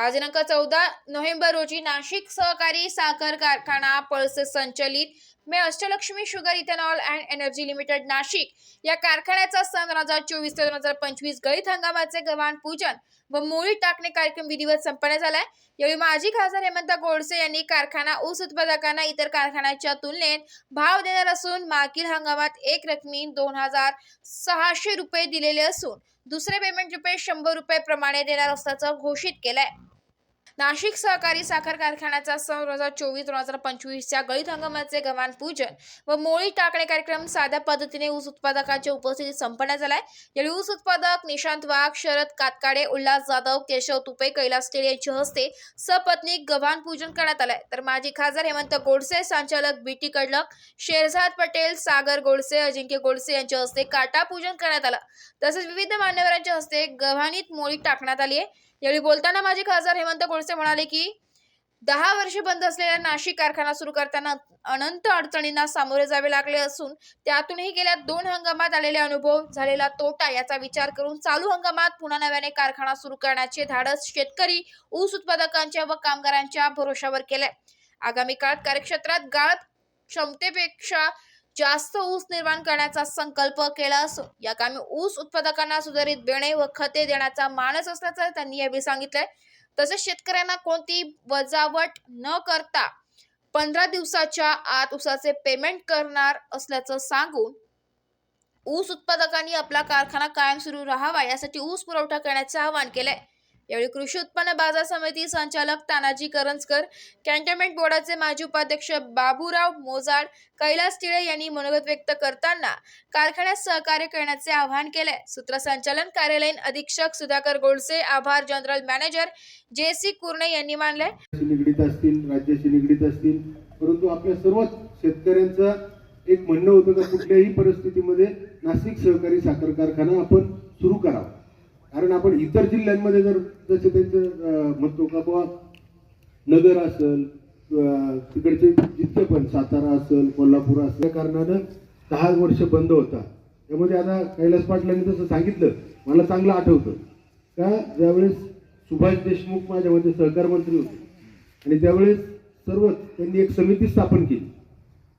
आज दिनांक चौदा नोव्हेंबर रोजी नाशिक सहकारी साखर कारखाना पळसे संचलित मे Ashtalakshmi sugar ethanol and energy limited Nashik. या कारखान्याचा सन दोन हजार चोवीस ते दोन हजार पंचवीस गळीत हंगामाचे गव्हाण पूजन व मोळी टाकणे कार्यक्रम विधिवत संपन्न झालाय. यावेळी माजी खासदार हेमंत गोडसे यांनी कारखाना ऊस उत्पादकांना इतर कारखान्याच्या तुलनेत भाव देणार असून मागील हंगामात एक रकमी दोन हजार सहाशे रुपये दिलेले असून दुसरे पेमेंट रुपये शंभर रुपये प्रमाणे देणार असल्याचं घोषित केलंय. नाशिक सहकारी साखर कारखान्याचा सन दोन हजार चोवीस दोन हजार पंचवीसच्या गळीत हंगामाचे गव्हाण पूजन व मोळी टाकणे कार्यक्रम साध्या पद्धतीने ऊस उत्पादकांच्या उपस्थितीत संपन्न झालाय. यावेळी ऊस उत्पादक निशांत वाघ शरद कातकाडे उल्हास जाधव केशव तुपे कैलास तेल यांच्या हस्ते सपत्नी गव्हाण पूजन करण्यात आलंय. तर माजी खासदार हेमंत गोडसे संचालक बीटी कडलक शेरझाद पटेल सागर गोडसे अजिंक्य गोडसे यांच्या हस्ते काटा पूजन करण्यात आलं. तसेच विविध मान्यवरांच्या हस्ते गव्हाणीत मोळी टाकण्यात आली आहे यावेळी बोलताना माजी खासदार हेमंत गोडसे म्हणाले की दहा वर्षे बंद असलेला नाशिक कारखाना सुरू करताना अनंत अडचणींना सामोरे जावे लागले असून त्यातूनही गेल्या दोन हंगामात आलेले अनुभव झालेला तोटा याचा विचार करून चालू हंगामात पुन्हा नव्याने कारखाना सुरू करण्याचे धाडस शेतकरी ऊस उत्पादकांच्या व कामगारांच्या भरोशावर केले आगामी काळात कार्यक्षेत्रात गाळप क्षमतेपेक्षा जास्त ऊस निर्माण करण्याचा संकल्प केला असून या कामी ऊस उत्पादकांना सुधारित बेणे व खते देण्याचा मानस असल्याचं त्यांनी यावेळी सांगितलंय. तसेच शेतकऱ्यांना कोणती वजावट न करता पंधरा दिवसाच्या आत ऊसाचे पेमेंट करणार असल्याचं सांगून ऊस उत्पादकांनी आपला कारखाना कायम सुरू राहावा यासाठी ऊस पुरवठा करण्याचे आवाहन केलंय. यावेळी कृषी उत्पन्न बाजार समिती संचालक तानाजी करंजकर कॅन्टोन्मेंट बोर्डाचे माजी उपाध्यक्ष बाबूराव मोजाड कैलास टिळे यांनी मनोगत व्यक्त करताना कारखान्यात सहकार्य करण्याचे आवाहन केले. सूत्रसंचालन कार्यालयीन अधीक्षक सुधाकर गोडसे आभार general manager J C Kurne यांनी मानले. निगडीत असतील राज्याशी निगडीत असतील परंतु आपल्या सर्वच शेतकऱ्यांचं एक म्हणणं होतं का कुठल्याही परिस्थितीमध्ये नाशिक सहकारी साखर कारखाना आपण सुरू करावा. कारण आपण इतर जिल्ह्यांमध्ये जर जसे त्यांचं म्हणतो का बुवा नगर असेल तिकडचे जितके पण सातारा असेल कोल्हापूर असेल या कारणानं दहा वर्ष बंद होता. त्यामध्ये आता कैलास पाटलांनी जसं सांगितलं. मला चांगलं आठवतं. का ज्यावेळेस सुभाष देशमुख माझ्या मते सहकार मंत्री होते आणि त्यावेळेस सर्व त्यांनी एक समिती स्थापन केली.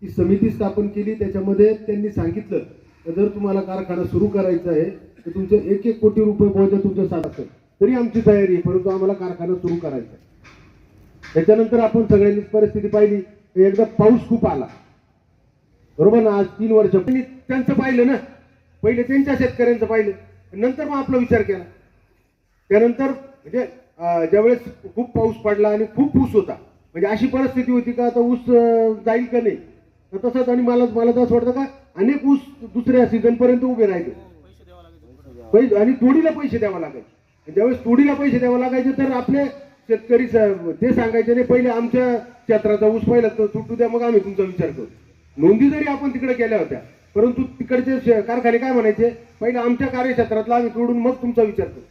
ती समिती स्थापन केली त्याच्यामध्ये त्यांनी सांगितलं जर तुम्हाला कारखाना सुरू करायचा आहे तर तुमचं एक एक कोटी रुपये बोजा तुमचं साथ असेल तरी आमची तयारी आहे परंतु आम्हाला कारखाना सुरू करायचा आहे. त्याच्यानंतर आपण सगळ्यांनीच परिस्थिती पाहिली. एकदा पाऊस खूप आला. बरोबर ना? आज तीन वर्ष त्यांचं पाहिलं ना? पहिले त्यांच्या शेतकऱ्यांचं पाहिलं. नंतर मग आपला विचार केला. त्यानंतर म्हणजे ज्यावेळेस खूप पाऊस पडला आणि खूप ऊस होता. म्हणजे अशी परिस्थिती होती का आता ऊस जाईल का नाही? तर तसंच आणि मला मला तर असं वाटतं का अनेक ऊस दुसऱ्या सीझन पर्यंत उभे राहिले पैसे आणि तोडीला पैसे द्यावा लागायचे ज्यावेळेस तोडीला पैसे द्यावा लागायचे तर आपले शेतकरी ते सांगायचे नाही पहिले आमच्या क्षेत्राचा ऊस पहिला तर तुटू द्या मग आम्ही तुमचा विचार करू. नोंदी जरी आपण तिकडे केल्या होत्या परंतु तिकडचे कारखाने काय म्हणायचे पहिले आमच्या कार्यक्षेत्रातला आम्ही तोडून मग तुमचा विचार करू.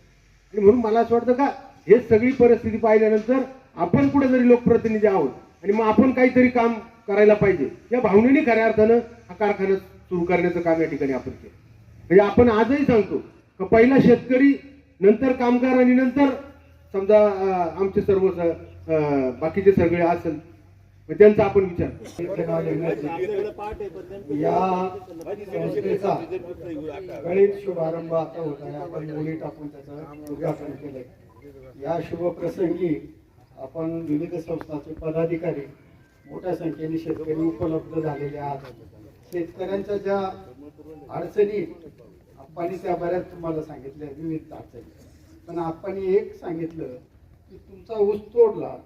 आणि म्हणून मला असं वाटतं का हे सगळी परिस्थिती पाहिल्यानंतर आपण कुठे जरी लोकप्रतिनिधी आहोत. आणि मग आपण काहीतरी काम करायला पाहिजे. या भावनेने खऱ्या अर्थानं हा कारखाना सुरू करण्याचं काम या ठिकाणी आपण केलं. म्हणजे आपण आजही सांगतो का पहिला शेतकरी नंतर कामगार आणि नंतर समजा आमचे सर्व बाकीचे सगळे असेल मग त्यांचा आपण विचार या संस्थेचा गणित शुभारंभ आता होत आहे. आपण मुली टाकून त्याचं उद्घाटन केलंय. या शुभप्रसंगी आपण विविध संस्थांचे पदाधिकारी मोठ्या संख्येने शेतकरी उपलब्ध झालेले आहात. शेतकऱ्यांच्या ज्या अडचणी आपण त्या बऱ्याच तुम्हाला सांगितल्या विविध अडचणी. पण आपण एक सांगितलं की तुमचा ऊस तोडला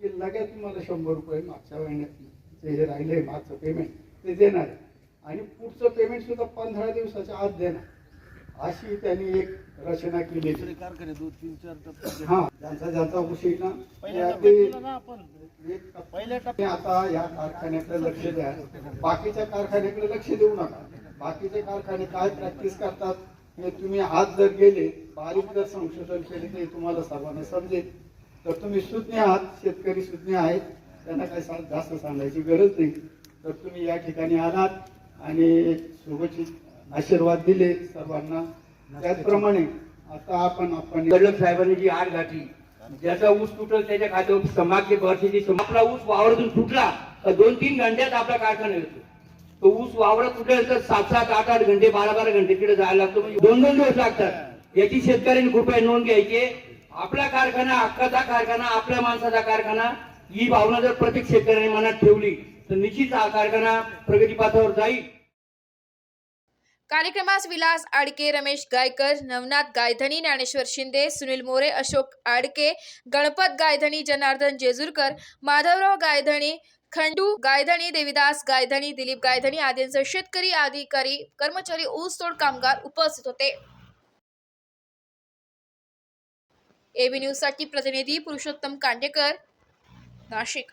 की लगेच तुम्हाला शंभर रुपये मागच्या महिन्यात जे हे राहिले मागचं पेमेंट ते देणार. आणि पुढचं पेमेंट सुद्धा पंधरा दिवसाच्या आत देणार अशी त्यांनी एक रचना केली हा ज्यांचा ज्यांचा येईल ना टप्पे आता या कारखान्याकडे लक्ष द्या. बाकीच्या कारखान्याकडे लक्ष देऊ नका. बाकीचे कारखाने काय प्रॅक्टिस करतात हे तुम्ही आज जर गेले बारीक जर संशोधन केले तर हे तुम्हाला सर्वांना समजेल. तर तुम्ही सुज्ञ आहात शेतकरी सुज्ञ आहेत त्यांना काही सा- जास्त सांगायची गरज नाही. तर तुम्ही या ठिकाणी आलात आणि शुभचित आशीर्वाद दिले सर्वांना. त्याचप्रमाणे आता आपण आपण साहेबांनी जी आग घातली ज्याचा ऊस तुटल त्याच्या खात्यावर समाज वर्षाची आपला ऊस वावरातून तुटला तर दोन तीन घंट्यात आपला कारखाना येतो. तो ऊस वावरात तुटेल तर सात सात आठ आठ घंटे बारा बारा घंटे तिकडे जायला लागतो. म्हणजे दोन दोन दिवस लागतात. याची शेतकऱ्यांनी कृपया नोंद घ्यायची. आपला कारखाना हक्काचा कारखाना आपल्या माणसाचा कारखाना ही भावना जर प्रत्येक शेतकऱ्याने मनात ठेवली तर निश्चित हा कारखाना प्रगतीपाथावर जाईल. कार्यक्रमास विलास आडके रमेश गायकर नवनाथ गायधनी ज्ञानेश्वर शिंदे सुनील मोरे अशोक आडके गणपत गायधनी जनार्दन जेजुरकर माधवराव गायधनी खंडू गायधनी देविदास गायधनी दिलीप गायधनी आदींसह शेतकरी अधिकारी कर्मचारी ऊसतोड कामगार उपस्थित होते. एबी न्यूजसाठी प्रतिनिधी पुरुषोत्तम कांडेकर नाशिक.